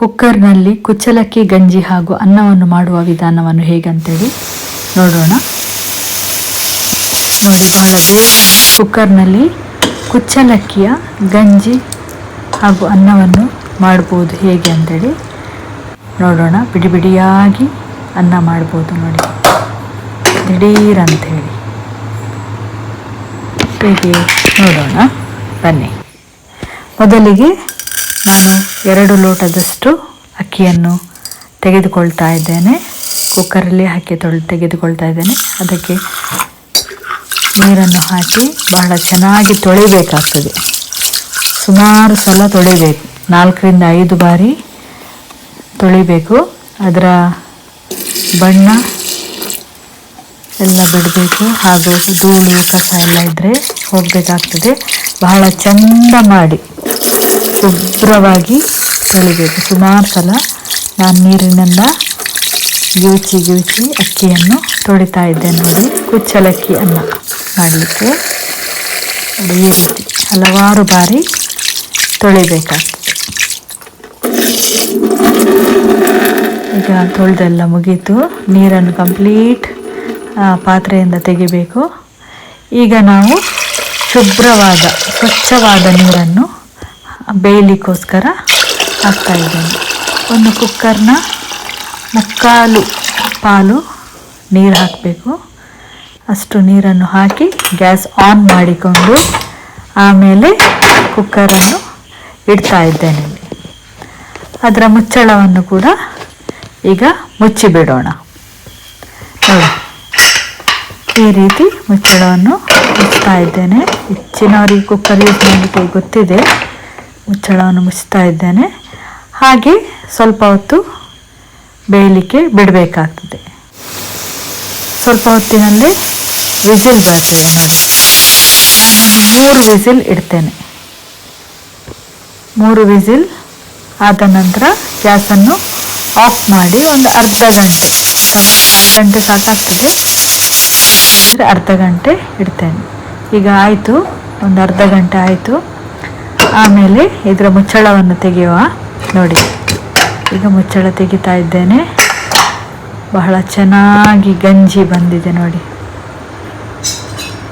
ಕುಕ್ಕರ್ನಲ್ಲಿ ಕುಚ್ಚಲಕ್ಕಿ, ಗಂಜಿ ಹಾಗೂ ಅನ್ನವನ್ನು ಮಾಡುವ ವಿಧಾನವನ್ನು ಹೇಗಂತೇಳಿ ನೋಡೋಣ. ನೋಡಿ, ಬಹಳ ಬೇಗ ಕುಕ್ಕರ್ನಲ್ಲಿ ಕುಚ್ಚಲಕ್ಕಿಯ, ಗಂಜಿ ಹಾಗೂ ಅನ್ನವನ್ನು ಮಾಡ್ಬೋದು ಹೇಗೆ ಅಂತೇಳಿ ನೋಡೋಣ. ಬಿಡಿ ಬಿಡಿಯಾಗಿ ಅನ್ನ ಮಾಡ್ಬೋದು ನೋಡಿ. ದಿಢೀರ್ ಅಂಥೇಳಿ ಹೇಗೆ ನೋಡೋಣ. ಬನ್ನಿ. ಮೊದಲಿಗೆ ನಾನು ಎರಡು ಲೋಟದಷ್ಟು ಅಕ್ಕಿಯನ್ನು ತೆಗೆದುಕೊಳ್ತಾ ಇದ್ದೇನೆ. ಕುಕ್ಕರಲ್ಲಿ ಹಾಕಿ ತೊಳೆ, ತೆಗೆದುಕೊಳ್ತಾ ಇದ್ದೇನೆ. ಅದಕ್ಕೆ ನೀರನ್ನು ಹಾಕಿ ಬಹಳ ಚೆನ್ನಾಗಿ ತೊಳಿಬೇಕಾಗ್ತದೆ. ಸುಮಾರು ಸಲ ತೊಳಿಬೇಕು. ನಾಲ್ಕರಿಂದ ಐದು ಬಾರಿ ತೊಳಿಬೇಕು. ಅದರ ಬಣ್ಣ ಎಲ್ಲ ಬಿಡಬೇಕು. ಹಾಗೂ ಧೂಳು ಕಸ ಎಲ್ಲ ಇದ್ದರೆ ಹೋಗಬೇಕಾಗ್ತದೆ. ಬಹಳ ಚಂದ ಮಾಡಿ. ಶುಭ್ರವಾಗಿ ತೊಳಿಬೇಕು ಸುಮಾರು ಸಲ ನಾನು ನೀರಿನಿಂದ ಗಿವುಚಿ ಗಿವುಚಿ ಅಕ್ಕಿಯನ್ನು ತೊಳಿತಾ ಇದ್ದೆ ನೋಡಿ, ಕುಚ್ಚಲಕ್ಕಿ ಅನ್ನ ಮಾಡಲಿಕ್ಕೆ. ಈ ರೀತಿ ಹಲವಾರು ಬಾರಿ ತೊಳಿಬೇಕಾಗ್ತದೆ. ಈಗ ತೊಳೆದೆಲ್ಲ ಮುಗೀತು. ನೀರನ್ನು ಕಂಪ್ಲೀಟ್ ಪಾತ್ರೆಯಿಂದ ತೆಗಿಬೇಕು. ಈಗ ನಾವು ಶುಭ್ರವಾದ, ಸ್ವಚ್ಛವಾದ ನೀರನ್ನು ಬೇಯಲಿಕ್ಕೋಸ್ಕರ ಹಾಕ್ತಾ ಇದ್ದೇನೆ. ಒಂದು ಕುಕ್ಕರ್ನ ಮುಕ್ಕಾಲು ಪಾಲು ನೀರು ಹಾಕಬೇಕು. ಅಷ್ಟು ನೀರನ್ನು ಹಾಕಿ ಗ್ಯಾಸ್ ಆನ್ ಮಾಡಿಕೊಂಡು ಆಮೇಲೆ ಕುಕ್ಕರನ್ನು ಇಡ್ತಾ ಇದ್ದೇನೆ. ಅದರ ಮುಚ್ಚಳವನ್ನು ಕೂಡ ಈಗ ಮುಚ್ಚಿಬಿಡೋಣ. ನೋಡಿ. ಈ ರೀತಿ ಮುಚ್ಚಳವನ್ನು ಮುಚ್ತಾ ಇದ್ದೇನೆ. ಹೆಚ್ಚಿನವರಿಗೆ ಕುಕ್ಕರ್ ಯೂಸ್ ಮಾಡಲಿಕ್ಕೆ ಗೊತ್ತಿದೆ. ಮುಚ್ಚಳವನ್ನು ಮುಚ್ತಾ ಇದ್ದೇನೆ. ಹಾಗೆ ಸ್ವಲ್ಪ ಹೊತ್ತು ಬೇಯಲಿಕ್ಕೆ ಬಿಡಬೇಕಾಗ್ತದೆ. ಸ್ವಲ್ಪ ಹೊತ್ತಿನಲ್ಲಿ ವಿಸಿಲ್ ಬರ್ತದೆ ನೋಡಿ. ನಾನೊಂದು ಮೂರು ವಿಸಿಲ್ ಇಡ್ತೇನೆ. ಮೂರು ವಿಸಿಲ್ ಆದ ನಂತರ ಗ್ಯಾಸನ್ನು ಆಫ್ ಮಾಡಿ ಒಂದು ಅರ್ಧ ಗಂಟೆ ಗಂಟೆ ಸಾಕಾಗ್ತದೆ. ಅರ್ಧ ಗಂಟೆ ಇಡ್ತೇನೆ. ಈಗ ಆಯಿತು, ಒಂದು ಅರ್ಧ ಗಂಟೆ ಆಯಿತು. ಆಮೇಲೆ ಇದರ ಮುಚ್ಚಳವನ್ನು ತೆಗೆಯುವ. ನೋಡಿ, ಈಗ ಮುಚ್ಚಳ ತೆಗಿತಾ ಇದ್ದೇನೆ. ಬಹಳ ಚೆನ್ನಾಗಿ ಗಂಜಿ ಬಂದಿದೆ ನೋಡಿ.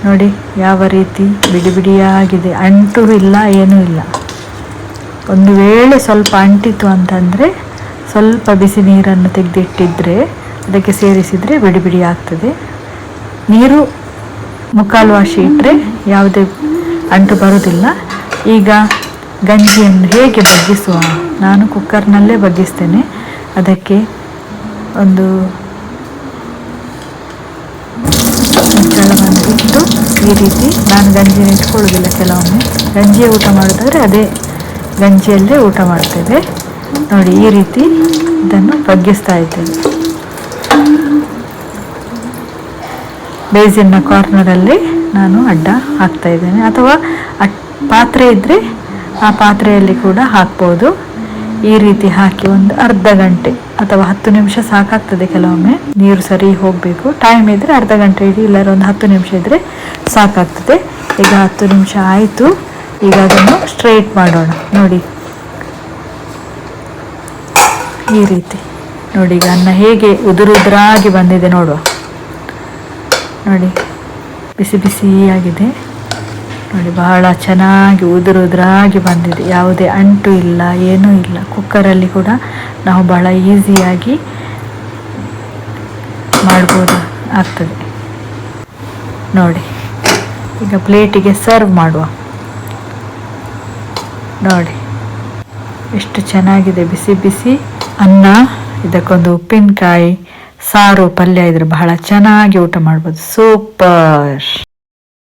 ನೋಡಿ, ಯಾವ ರೀತಿ ಬಿಡಿ ಬಿಡಿಯಾಗಿದೆ. ಅಂಟು ಇಲ್ಲ, ಏನೂ ಇಲ್ಲ. ಒಂದು ವೇಳೆ ಸ್ವಲ್ಪ ಅಂಟಿತು ಅಂತಂದರೆ ಸ್ವಲ್ಪ ಬಿಸಿ ನೀರನ್ನು ತೆಗೆದಿಟ್ಟಿದ್ರೆ, ಅದಕ್ಕೆ ಸೇರಿಸಿದರೆ ಬಿಡಿ ಬಿಡಿ ಆಗ್ತದೆ. ನೀರು ಮುಕ್ಕಾಲು ವಾಶಿ ಇಟ್ಟರೆ ಯಾವುದೇ ಅಂಟು ಬರೋದಿಲ್ಲ. ಈಗ ಗಂಜಿಯನ್ನು ಹೇಗೆ ಬಗ್ಗಿಸುವ? ನಾನು ಕುಕ್ಕರ್ನಲ್ಲೇ ಬಗ್ಗಿಸ್ತೇನೆ. ಅದಕ್ಕೆ ಒಂದು ಮುಚ್ಚಳವನ್ನು ಇಟ್ಟು ಈ ರೀತಿ ನಾನು ಗಂಜಿನ ಇಟ್ಕೊಳ್ಳೋದಿಲ್ಲ ಕೆಲವೊಮ್ಮೆ. ಗಂಜಿ ಊಟ ಮಾಡೋದಾದರೆ ಅದೇ ಗಂಜಿಯಲ್ಲೇ ಊಟ ಮಾಡ್ತೇವೆ. ನೋಡಿ, ಈ ರೀತಿ ಇದನ್ನು ಬಗ್ಗಿಸ್ತಾ ಇದ್ದೇವೆ ಬೇಸಿನ ಕಾರ್ನರಲ್ಲಿ ನಾನು ಅಡ್ಡ ಹಾಕ್ತಾ ಇದ್ದೇನೆ. ಅಥವಾ ಅಟ್ ಪಾತ್ರೆ ಇದ್ದರೆ ಆ ಪಾತ್ರೆಯಲ್ಲಿ ಕೂಡ ಹಾಕ್ಬೋದು. ಈ ರೀತಿ ಹಾಕಿ ಒಂದು ಅರ್ಧ ಗಂಟೆ ಅಥವಾ ಹತ್ತು ನಿಮಿಷ ಸಾಕಾಗ್ತದೆ ಕೆಲವೊಮ್ಮೆ. ನೀರು ಸರಿ ಹೋಗಬೇಕು. ಟೈಮ್ ಇದ್ದರೆ ಅರ್ಧ ಗಂಟೆ ಇಡಿ ಇಲ್ಲಾರ ಒಂದು ಹತ್ತು ನಿಮಿಷ ಇದ್ದರೆ ಸಾಕಾಗ್ತದೆ. ಈಗ ಹತ್ತು ನಿಮಿಷ ಆಯಿತು. ಈಗ ಅದನ್ನು ಸ್ಟ್ರೈಟ್ ಮಾಡೋಣ. ನೋಡಿ. ಈ ರೀತಿ. ನೋಡಿ, ಈಗ ಅನ್ನ ಹೇಗೆ ಉದುರುದುರಾಗಿ ಬಂದಿದೆ ನೋಡುವ. ನೋಡಿ. ಬಿಸಿ ಬಿಸಿಯಾಗಿದೆ. ನೋಡಿ, ಬಹಳ ಚೆನ್ನಾಗಿ ಉದುರುದ್ರಾಗಿ ಬಂದಿದೆ. ಯಾವುದೇ ಅಂಟು ಇಲ್ಲ, ಏನೂ ಇಲ್ಲ. ಕುಕ್ಕರಲ್ಲಿ ಕೂಡ ನಾವು ಬಹಳ ಈಸಿಯಾಗಿ ಮಾಡ್ಬೋದು ಆಗ್ತದೆ ನೋಡಿ, ಈಗ ಪ್ಲೇಟಿಗೆ ಸರ್ವ್ ಮಾಡುವ. ನೋಡಿ, ಎಷ್ಟು ಚೆನ್ನಾಗಿದೆ. ಬಿಸಿ ಬಿಸಿ ಅನ್ನ, ಇದಕ್ಕೊಂದು ಉಪ್ಪಿನಕಾಯಿ, ಸಾರು, ಪಲ್ಯ ಇದ್ರೆ ಬಹಳ ಚೆನ್ನಾಗಿ ಊಟ ಮಾಡ್ಬೋದು. ಸೂಪರ್!